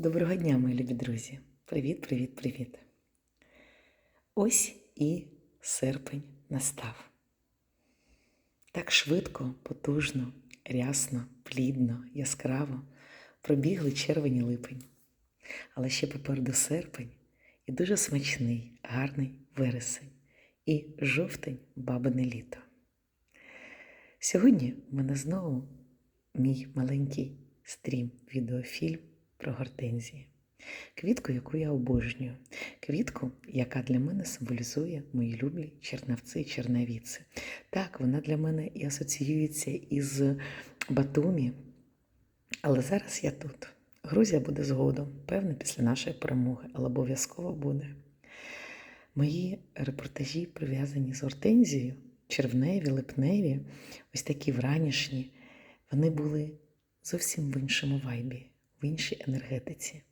Доброго дня, мої любі друзі! Привіт, привіт, привіт! Ось і серпень настав. Так швидко, потужно, рясно, плідно, яскраво пробігли червень і липень. Але ще попереду серпень і дуже смачний, гарний вересень, і жовтень бабине літо. Сьогодні в мене знову мій маленький стрім, відеофільм про гортензії. Квітку, яку я обожнюю. Квітку, яка для мене символізує мої люблі чернавці і чернавіці. Так, вона для мене і асоціюється із Батумі. Але зараз я тут. Грузія буде згодом, певне, після нашої перемоги, але обов'язково буде. Мої репортажі прив'язані з гортензією, червневі, липневі, ось такі вранішні, вони були зовсім в іншому вайбі, в іншій енергетиці.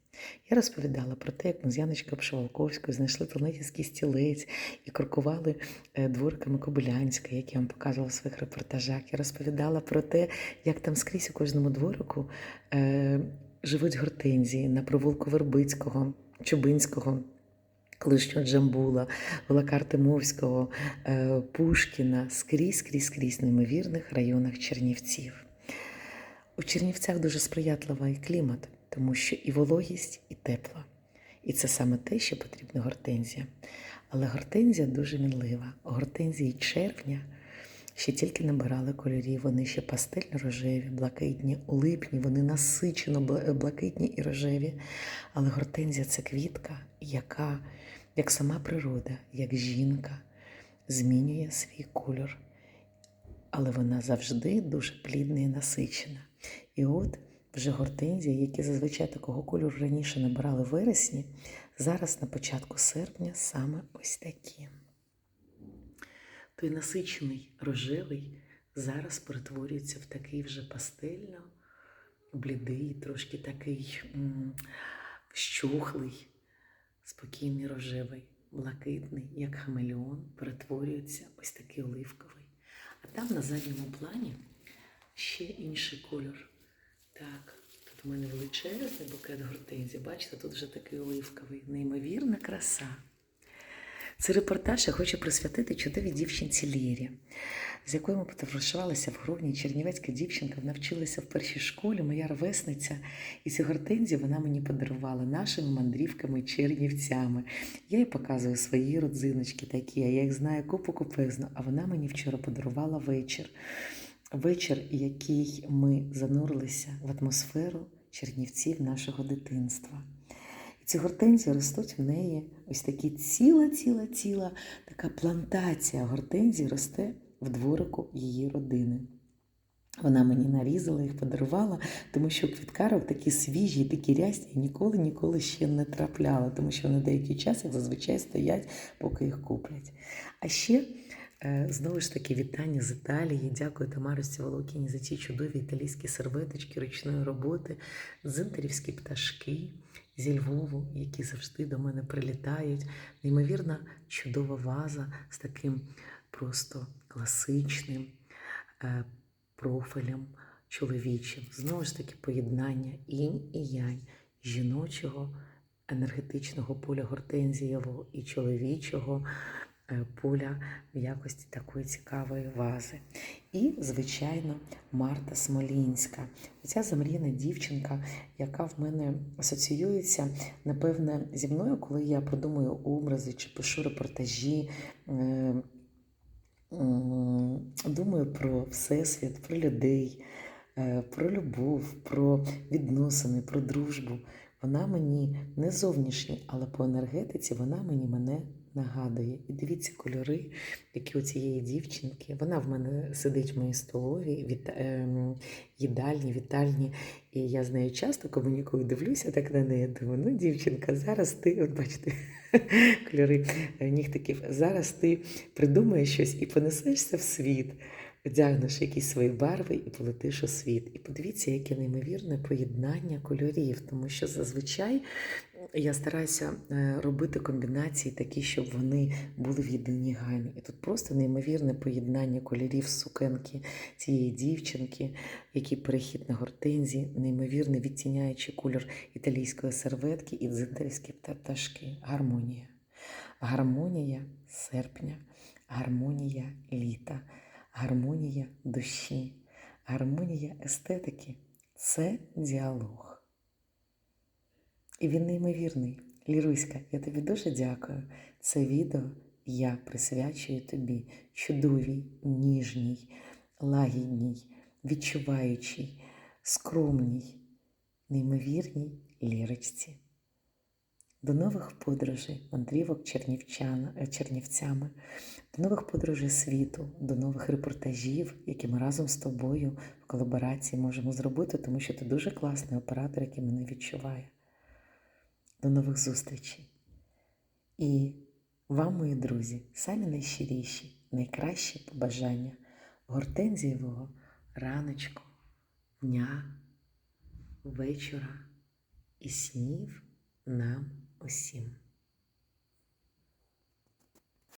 Я розповідала про те, як ми з Яночкою Пшивалковською знайшли тонетівський стілець і крокували е, двориками Кобилянська, які я вам показувала в своїх репортажах. Я розповідала про те, як там скрізь у кожному дворику е, живуть гортензії на провулку Вербицького, Чубинського. Колишнього Джамбула, Гулака Артемовського, е, Пушкіна, скрізь, скрізь, скрізь неймовірних районах Чернівців. У Чернівцях дуже сприятливий клімат, тому що і вологість, і тепло. І це саме те, що потрібно гортензія. Але гортензія дуже мінлива. Гортензії червня ще тільки набирали кольорів, вони ще пастельно-рожеві, блакитні. У липні вони насичено блакитні і рожеві. Але гортензія це квітка, яка, як сама природа, як жінка, змінює свій кольор. Але вона завжди дуже плідна і насичена. І от вже гортензії, які зазвичай такого кольору раніше набирали в вересні, зараз на початку серпня саме ось такі. Той насичений рожевий зараз перетворюється в такий вже пастельно, блідий, трошки такий м, щухлий, спокійний рожевий, блакитний, як хамелеон, перетворюється ось такий оливковий. А там на задньому плані ще інший кольор. Так, тут у мене величезний букет гортензій. Бачите, тут вже такий оливковий, неймовірна краса. Цей репортаж я хочу присвятити чудовій дівчинці Лєрі, з якою ми потоваришувалися в грудні. Чернівецька дівчинка вона вчилася в першій школі, моя ровесниця. І ці гортензії вона мені подарувала нашими мандрівками чернівцями. Я їй показую свої родзиночки такі, а я їх знаю купу купезно, а вона мені вчора подарувала вечір. Вечір, який ми занурилися в атмосферу чернівців нашого дитинства. І ці гортензії ростуть в неї ось такі ціла, ціла, ціла така плантація гортензій росте в дворику її родини. Вона мені нарізала їх, подарувала, тому що квіткарок такі свіжі, такі рясні, ніколи ніколи ще не трапляла, тому що вони деякий час як зазвичай стоять, поки їх куплять. А ще знову ж таки вітання з Італії. Дякую Тамарусі Волокіні за ці чудові італійські серветочки ручної роботи, зинтерівські пташки зі Львову, які завжди до мене прилітають. Неймовірно чудова ваза з таким просто класичним е, профілем чоловічим. Знову ж таки, поєднання інь і янь жіночого енергетичного поля гортензієвого і чоловічого е, поля в якості такої цікавої вази. І, звичайно, Марта Смолінська. Ця замріяна дівчинка, яка в мене асоціюється, напевне, зі мною, коли я продумую образи чи пишу репортажі. е, Думаю про всесвіт, про людей, е, про любов, про відносини, про дружбу. Вона мені не зовнішня, але по енергетиці вона мені мене нагадує. І дивіться кольори, які у цієї дівчинки. Вона в мене сидить в моїй столовій, від, ем, їдальні, вітальні. І я з нею часто комунікую, дивлюся так на неї. Думаю, ну, дівчинка, зараз ти, от бачите, кольори е, нігтиків, зараз ти придумаєш щось і понесешся в світ. Одягнеш якісь свої барви і полетиш у світ. І подивіться, яке неймовірне поєднання кольорів, тому що зазвичай я стараюся е, робити комбінації такі, щоб вони були в єдиній гамі. І тут просто неймовірне поєднання кольорів сукенки цієї дівчинки, який перехід на гортензії, неймовірний відтіняючий кольор італійської серветки і дзинтерські пташки. Гармонія. Гармонія серпня, гармонія літа, гармонія душі, гармонія естетики це діалог. І він неймовірний. Ліруська, я тобі дуже дякую. Це відео я присвячую тобі чудовій, ніжній, лагідній, відчуваючій, скромній, неймовірній ліричці. До нових подорожей, мандрівок е, Чернівцями, до нових подорожей світу, до нових репортажів, які ми разом з тобою в колаборації можемо зробити, тому що ти дуже класний оператор, який мене відчуває. До нових зустрічей. І вам, мої друзі, самі найщиріші, найкращі побажання гортензієвого раночку, дня, вечора і снів нам усім.